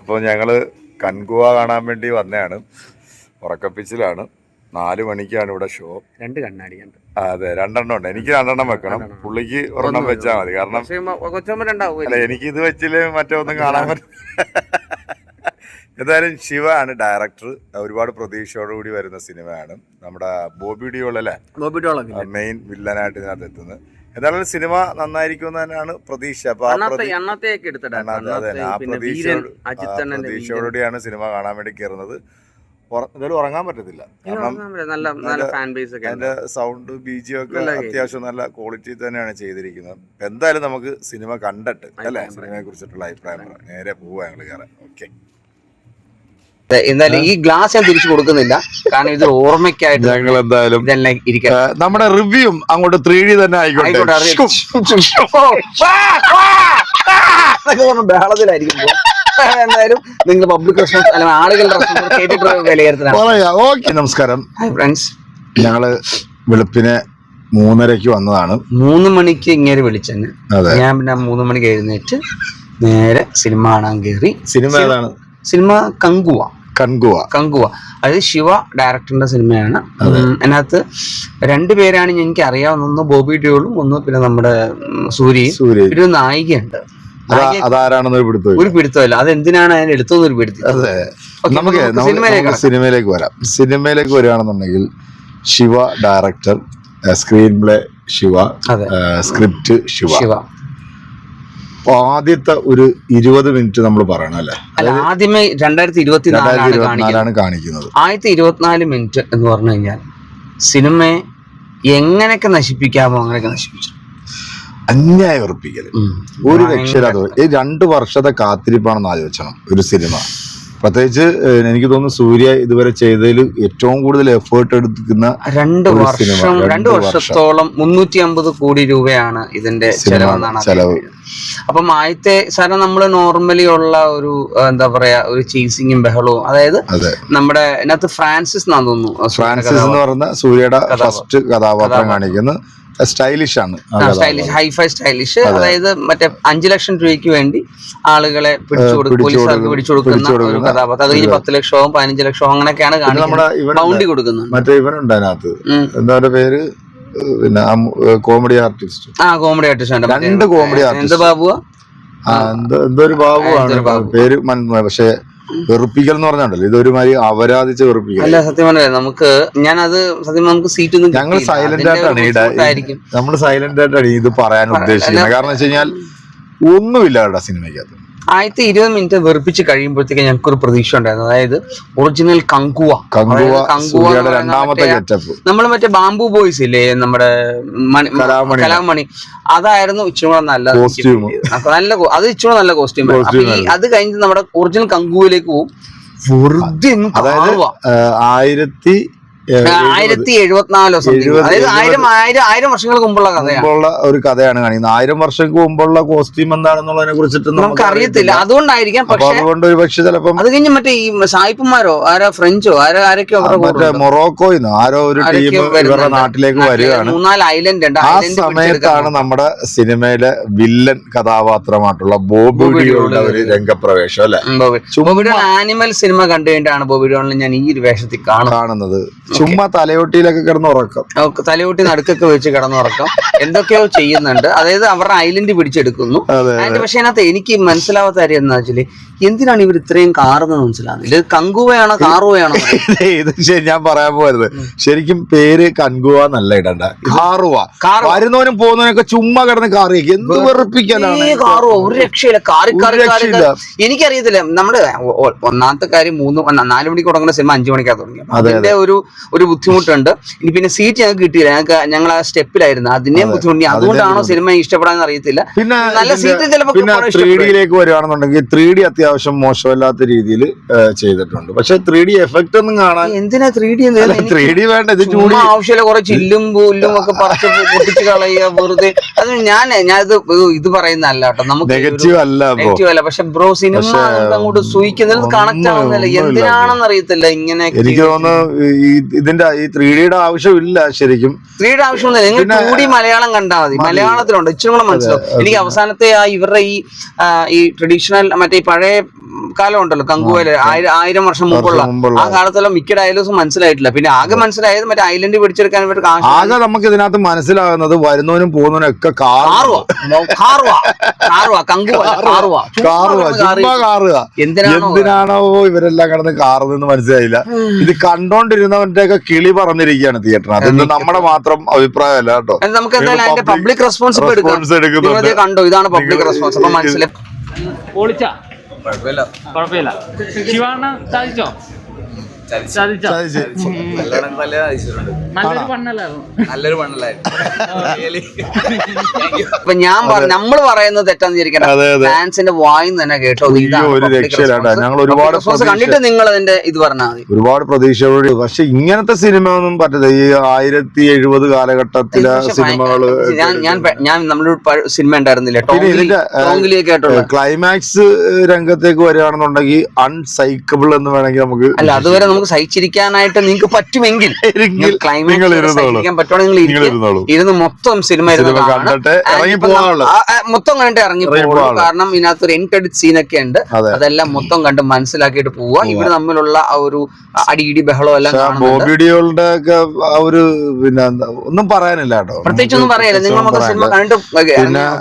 അപ്പോൾ ഞങ്ങൾ കൺകുവ കാണാൻ വേണ്ടി വന്നതാണ് ഉറക്കപ്പിച്ചിലാണ്. നാല് മണിക്കാണ് ഇവിടെ ഷോ രണ്ട് കണ്ണാടി അതെ രണ്ടെണ്ണം ഉണ്ട്. എനിക്ക് രണ്ടെണ്ണം വെക്കണം. പുള്ളിക്ക് ഒരെണ്ണം വെച്ചാൽ മതി. കാരണം അല്ല എനിക്ക് ഇത് വെച്ചില്ലേ മറ്റൊന്നും കാണാൻ പറ്റും എന്തായാലും ശിവ ആണ് ഡയറക്ടർ ഒരുപാട് പ്രതീക്ഷയോടുകൂടി വരുന്ന സിനിമയാണ്. നമ്മുടെ ബോബി ഡിയോൾ അല്ലേ? ബോബിട്ടോളൊക്കെ മെയിൻ വില്ലനായിട്ട് ഇതിനകത്ത് എത്തുന്നത്. എന്തായാലും സിനിമ നന്നായിരിക്കും എന്ന് തന്നെയാണ് പ്രതീക്ഷ. അപ്പൊ ആ. പ്രതീക്ഷയോടുകൂടിയാണ് സിനിമ കാണാൻ വേണ്ടി കയറുന്നത്. എന്തായാലും ഉറങ്ങാൻ പറ്റത്തില്ല. അതിന്റെ സൗണ്ട് ബീജിയും ഒക്കെ അത്യാവശ്യം നല്ല ക്വാളിറ്റി തന്നെയാണ് ചെയ്തിരിക്കുന്നത്. എന്തായാലും നമുക്ക് സിനിമ കണ്ടിട്ട് അല്ലെ? സിനിമയെ കുറിച്ചിട്ടുള്ള അഭിപ്രായം നേരെ പോവാ ഞങ്ങൾ കയറാൻ ഓക്കെ എന്തായാലും ഈ ഗ്ലാസ് ഞാൻ തിരിച്ചു കൊടുക്കുന്നില്ല. കാരണം ഇത് ഓർമ്മയ്ക്കായിട്ട് ഞങ്ങൾ എന്തായാലും ഇതെല്ലാം ഇരിക്കട്ടെ നമ്മുടെ റിവ്യൂ അങ്ങോട്ട് ത്രീ ഡി തന്നെ ആയിക്കോട്ടെ. ബഹളത്തിലായിരിക്കും എന്തായാലും നിങ്ങൾ പബ്ലിക് റെസ്പോൺസ് അല്ലെങ്കിൽ ആളുകളുടെ റെസ്പോൺസ് കേട്ടിട്ടുള്ള വിലയിരുത്തലാണ് ഓക്കെ നമസ്കാരം. ഹായ് ഫ്രണ്ട്സ് ഞങ്ങൾ വെളുപ്പിനെ മൂന്നരക്ക് വന്നതാണ്. മൂന്ന് മണിക്ക് ഇങ്ങനെ വിളിച്ചെന്നെ. ഞാൻ പിന്നെ മൂന്ന് മണിക്ക് എഴുന്നേറ്റ് നേരെ സിനിമ കാണാൻ കയറി. സിനിമ ഏതാണ്? സിനിമ കങ്കുവ. കൺകുവ കങ്കുവ. അത് ശിവ ഡയറക്ടറിന്റെ സിനിമയാണ്. അതിനകത്ത് രണ്ടുപേരാണ് എനിക്ക് അറിയാവുന്ന ഒന്ന് ബോബി ഡിയോളും ഒന്ന് പിന്നെ നമ്മുടെ സൂര്യ സൂര്യയും. സൂര്യ ഒരു നായികയുണ്ട്. നായിക അതാരാണെന്ന് ഒരു പിടുത്തം ഒരു പിടുത്തമില്ല. അത് എന്തിനാണ് അതിന് എടുത്തെന്ന് ഒരു പിടുത്തം അതെ. Okay, നമുക്ക് നമുക്ക് നമുക്ക് സിനിമയിലേക്ക് സിനിമയിലേക്ക് വരാം. സിനിമയിലേക്ക് വരികയാണെന്നുണ്ടെങ്കിൽ Shiva director screenplay Siva അതെ. സ്ക്രിപ്റ്റ് ശിവ. ശിവ. ആദ്യത്തെ ഒരു ഇരുപത് മിനിറ്റ് നമ്മൾ പറയണം അല്ലേ? ആദ്യമേ രണ്ടായിരത്തി ഇരുപത്തിനാലാണ് കാണിക്കുന്നത്. ആദ്യത്തെ ഇരുപത്തിനാല് മിനിറ്റ് എന്ന് പറഞ്ഞു കഴിഞ്ഞാൽ സിനിമയെ എങ്ങനെയൊക്കെ നശിപ്പിക്കാമോ അങ്ങനെയൊക്കെ നശിപ്പിച്ചു. അന്യായം ഉറപ്പിക്കൽ. ഒരു രക്ഷരാ രക്ഷയില്ലാത്ത ഈ രണ്ട് വർഷത്തെ കാത്തിരിപ്പാണെന്ന് ആലോചിക്കണം ഒരു സിനിമ. പ്രത്യേകിച്ച് എനിക്ക് തോന്നുന്നു സൂര്യ ഇതുവരെ ചെയ്തതിൽ ഏറ്റവും കൂടുതൽ എഫേർട്ട് എടുക്കുന്ന രണ്ട് വർഷം രണ്ട് വർഷത്തോളം മുന്നൂറ്റി അമ്പത് കോടി രൂപയാണ് ഇതിന്റെ ചെലവെന്നാണ് ചെലവ്. അപ്പം ആദ്യത്തെ സാധാരണ നമ്മൾ നോർമലി ഉള്ള ഒരു എന്താ പറയാ ഒരു ചേസിങ്ങും ബഹളവും അതായത് നമ്മുടെ ഇതിനകത്ത് ഫ്രാൻസിസ് എന്നാന്ന് തോന്നുന്നു ഫ്രാൻസിസ് എന്ന് പറയുന്ന സൂര്യയുടെ ഫസ്റ്റ് കഥാപാത്രം. കാണിക്കുന്ന. സ്റ്റൈലിഷ് ആണ്. സ്റ്റൈലിഷ് ഹൈഫൈ സ്റ്റൈലിഷ് അതായത് മറ്റേ അഞ്ചു ലക്ഷം രൂപയ്ക്ക് വേണ്ടി ആളുകളെ പിടിച്ചു കൊടുക്കും പിടിച്ചു പോലീസുകാർക്ക് കൊടുക്കും- പിടിച്ചു കൊടുക്കുന്ന ഒരു കഥാപാത്രം. അത് കഴിഞ്ഞ് പത്ത് ലക്ഷവും പതിനഞ്ച് ലക്ഷവും അങ്ങനെയൊക്കെയാണ് കാണുന്നത് കാണിക്കുന്നത്. ബൗണ്ടി കൊടുക്കുന്നുണ്ട്. മറ്റേ ഇവനുണ്ട് അതിനകത്ത്. എന്താ പേര്? പിന്നെ കോമഡി ആർട്ടിസ്റ്റ് ആ കോമഡി ആർട്ടിസ്റ്റ് രണ്ട് കോമഡി ആർട്ടിസ്റ്റ് എന്ത് ബാബുവാ? ആ എന്തോ ഒരു ബാബുവാണ്. പേര് മനസ്സിലായി പക്ഷെ വെറുപ്പിക്കൽ എന്ന് പറഞ്ഞാണ്ടല്ലോ. ഇതൊരു മാതിരി അപരാധിച്ച് വെറുപ്പിക്കൽ. അല്ല സത്യം പറഞ്ഞേ നമുക്ക് ഞാൻ അത് സത്യം നമുക്ക് സീറ്റ് ഒന്നും ഞങ്ങൾ സൈലന്റ് ആയിട്ടാണ് നമ്മൾ സൈലന്റ് ആയിട്ടാണ് ഇത് പറയാൻ ഉദ്ദേശിക്കുന്നത്. കാരണം വെച്ച് കഴിഞ്ഞാൽ ഒന്നുമില്ല കേട്ടോ സിനിമയ്ക്കകത്ത്. ആദ്യത്തെ ഇരുപത് മിനിറ്റ് വെറുപ്പിച്ച് കഴിയുമ്പോഴത്തേക്ക് ഞങ്ങൾക്ക് ഒരു പ്രതീക്ഷ ഉണ്ടായിരുന്നു അതായത് ഒറിജിനൽ കങ്കുവ കങ്കുവ രണ്ടാമത്തെ നമ്മൾ മറ്റേ ബാംബു ബോയ്സ് ഇല്ലേ നമ്മുടെ മണി- കലാമണി. അതായിരുന്നു ഇച്ചിരി കൂടെ നല്ല നല്ല അത് ഇച്ചിരി നല്ല കോസ്റ്റ്യൂം അത് കഴിഞ്ഞ് നമ്മുടെ ഒറിജിനൽ കങ്കുവയിലേക്ക് പോകും വെറുതെ അതായത് ആയിരത്തി ആയിരത്തി എഴുപത്തിനാലോ അതായത് ആയിരം ആയിരം ആയിരം വർഷങ്ങൾക്ക് മുമ്പുള്ള കഥയാണ് ഒരു കഥയാണ് കാണിക്കുന്നത്. ആയിരം വർഷങ്ങൾക്ക് മുമ്പുള്ള കോസ്റ്റ്യൂം എന്താണെന്നുള്ളതിനെ കുറിച്ചിട്ട് നമുക്ക് അറിയത്തില്ല. അതുകൊണ്ടായിരിക്കാം. പക്ഷേ പക്ഷെ അതുകൊണ്ട് ഒരു പക്ഷെ ചിലപ്പം അത് കഴിഞ്ഞ് മറ്റേ ഈ സായിപ്പന്മാരോ ആരോ ഫ്രഞ്ചോ ആരോ ആരൊക്കെ മറ്റേ മൊറോക്കോയിന്ന് ആരോ ഒരു ടീം ഇവരുടെ നാട്ടിലേക്ക് വരികയാണ്. മൂന്നാൽ ഐലൻഡ് ഉണ്ട്. ആ സമയത്താണ് നമ്മുടെ സിനിമയിലെ വില്ലൻ കഥാപാത്രമായിട്ടുള്ള ബോബി ബോബി ഡിയോളുടെ ഒരു രംഗപ്രവേശം അല്ലെ? ബോബിയുടെ ആനിമൽ സിനിമ കണ്ടു കഴിഞ്ഞിട്ടാണ് ബോബിഡിയോണിൽ ഞാൻ ഈ ഒരു വേഷത്തിൽ കാണുന്നത്. ചുമ്മാ തലയോട്ടിയിലൊക്കെ കിടന്ന് ഉറക്കം തലയോട്ടി നടുക്കൊക്കെ വെച്ച് കിടന്നുറക്കം. എന്തൊക്കെയോ ചെയ്യുന്നുണ്ട്. അതായത് അവരുടെ ഐലൻഡ് പിടിച്ചെടുക്കുന്നു. അതെ അതിന്റെ പക്ഷെ അതിനകത്ത് എനിക്ക് മനസ്സിലാവാത്ത കാര്യം എന്താ വെച്ചാൽ എന്തിനാണ് ഇവർ ഇത്രയും കാറുന്നത് മനസ്സിലാവുന്നത് ഇത് കങ്കുവയാണോ കാറുവയാണോ ഇത് ശരി ഞാൻ പറയാൻ പോയത്. ശരിക്കും പേര് കൻകുവ എന്നല്ല ഇടണ്ട. കാറുവ. വരുന്നവനും പോകുന്നവനൊക്കെ ചുമ്മാ കിടന്ന് കാറി എന്ത് വെറുപ്പിക്കാനാണ് ഒരു രക്ഷയില്ല. കാറി കാറി. എനിക്കറിയത്തില്ല. നമ്മുടെ ഒ- ഒന്നാമത്തെ കാര്യം മൂന്ന് നാല് മണിക്ക് തുടങ്ങുന്ന സിനിമ അഞ്ചു മണിക്കാണ് തുടങ്ങിയത് അപ്പൊ അതിന്റെ ഒരു ഒരു ബുദ്ധിമുട്ടുണ്ട്. ഇനി പിന്നെ സീറ്റ് ഞങ്ങൾക്ക് കിട്ടിയില്ല. ഞങ്ങൾക്ക് ഞങ്ങൾ ആ സ്റ്റെപ്പിലായിരുന്നു. അതിന്റെയും ബുദ്ധിമുട്ടി അതുകൊണ്ടാണോ സിനിമ ഇഷ്ടപ്പെടാൻ അറിയത്തില്ല? പിന്നെ നല്ല സീറ്റ് ചിലപ്പോൾ പിന്നെ ത്രീ ഡിയിലേക്ക് വരികയാണെന്നുണ്ടെങ്കിൽ ത്രീ ഡി അത്യാവശ്യം മോശമല്ലാത്ത രീതിയിൽ ചെയ്തിട്ടുണ്ട്. പക്ഷെ ത്രീ ഡി എഫക്റ്റ് ഒന്നും കാണാൻ എന്തിനാ ത്രീ ഡി ത്രീ ഡി വേണ്ട ഇത് ടൂ ഡി ആവശ്യമില്ല കുറെ ചില്ലും പുല്ലും ഒക്കെ പറിച്ച് പൊട്ടിച്ച് കളയുക വെറുതെ അത് ഞാൻ ഞാൻ ഇത് ഇത് പറയുന്നതല്ല കേട്ടോ. നമുക്ക് നെഗറ്റീവ് അല്ല നെഗറ്റീവ് അല്ല. പക്ഷെ ബ്രോ സിനിമ അങ്ങോട്ട് സൂയിക്കുന്നത് കണക്ട് ആവുന്നില്ല എന്തിനാണെന്ന് അറിയത്തില്ല ഇങ്ങനെ എനിക്ക് തോന്നുന്നു ഇതിന്റെ ഈ ത്രീ ഡിയുടെ ആവശ്യമില്ല ശരിക്കും. ത്രീ ആവശ്യമൊന്നുമില്ല. നിങ്ങൾ ടൂ ഡി മലയാളം കണ്ടാൽ മതി. മലയാളത്തിലുണ്ട്. ഇച്ചിരി കൂടെ മനസ്സിലാവും. എനിക്ക് അവസാനത്തെ ആ ഇവരുടെ ഈ ഈ ട്രഡീഷണൽ മറ്റേ പഴയ കാലം ഉണ്ടല്ലോ കങ്കുവയിൽ ആയിരം വർഷം മുമ്പുള്ള. ആ കാലത്തുള്ള മിക്ക ഡയലോഗ്സും മനസ്സിലായിട്ടില്ല. പിന്നെ ആകെ മനസ്സിലായത് മറ്റേ ഐലൻഡ് പിടിച്ചെടുക്കാൻ വേണ്ടി കാശ് ആകെ നമുക്ക് ഇതിനകത്ത് മനസ്സിലാകുന്നത് വരുന്നവനും പോകുന്നവനും ഒക്കെ എന്തിനാണോ ഇവരെല്ലാം കിടന്ന് കാറുന്നെന്ന് മനസ്സിലായില്ല. ഇത് കണ്ടോണ്ടിരുന്നവന്റെ ഒക്കെ കിളി പറഞ്ഞിരിക്കുകയാണ് തിയേറ്ററിന് അതിന് നമ്മുടെ മാത്രം അഭിപ്രായമല്ല കേട്ടോ. നമുക്ക് എന്തായാലും അതിന്റെ പബ്ലിക് റെസ്പോൺസ് കണ്ടോ? ഇതാണ് പബ്ലിക് റെസ്പോൺസ് അപ്പൊ മനസ്സിലായി. പൊളിച്ച കുഴപ്പമില്ല ശിവാണ സാധിച്ചോ. നല്ലൊരു അപ്പൊ ഞാൻ നമ്മൾ പറയുന്നത് തെറ്റാന്ന് അതെ. ഫാൻസിന്റെ വായും തന്നെ കേട്ടോ. ഒരു response. ഞങ്ങൾ ഒരുപാട് കണ്ടിട്ട് നിങ്ങൾ അതിന്റെ ഇത് പറഞ്ഞാൽ മതി. ഒരുപാട് പ്രതീക്ഷയോടെ പക്ഷെ ഇങ്ങനത്തെ സിനിമ ഒന്നും പറ്റില്ല ഈ ആയിരത്തി എഴുപത് കാലഘട്ടത്തിലെ സിനിമകൾ ഞാൻ ഞാൻ ഞാൻ നമ്മളൊരു സിനിമ ഉണ്ടായിരുന്നില്ല? ക്ലൈമാക്സ് രംഗത്തേക്ക് വരികയാണെന്നുണ്ടെങ്കിൽ അൺസൈക്കബിൾ എന്ന് വേണമെങ്കിൽ നമുക്ക് അല്ല അതുവരെ നമുക്ക് സഹിച്ചിരിക്കാനായിട്ട് നിങ്ങൾക്ക് പറ്റുമെങ്കിൽ ക്ലൈമാക്സ്. ഇരുന്ന് മൊത്തം സിനിമ മൊത്തം കണ്ടിട്ട് ഇറങ്ങി പോകുള്ളൂ. കാരണം ഇതിനകത്ത് ഒരു എൻകെഡ് സീനൊക്കെ ഉണ്ട്. അതെല്ലാം മൊത്തം കണ്ട് മനസ്സിലാക്കിയിട്ട് പോവുക ഇവർ തമ്മിലുള്ള ആ ഒരു അടിയിടി ബഹളം എല്ലാം പക്ഷെ ആ കാണുന്നുണ്ട്. ബോബി ഡിയോളുടെ ഒക്കെ ആ ഒരു പിന്നെ ഒന്നും പറയാനില്ല കേട്ടോ. പ്രത്യേകിച്ച് ഒന്നും പറയാനില്ല നിങ്ങൾ മൊത്തം സിനിമ കണ്ടു കണ്ടിട്ട്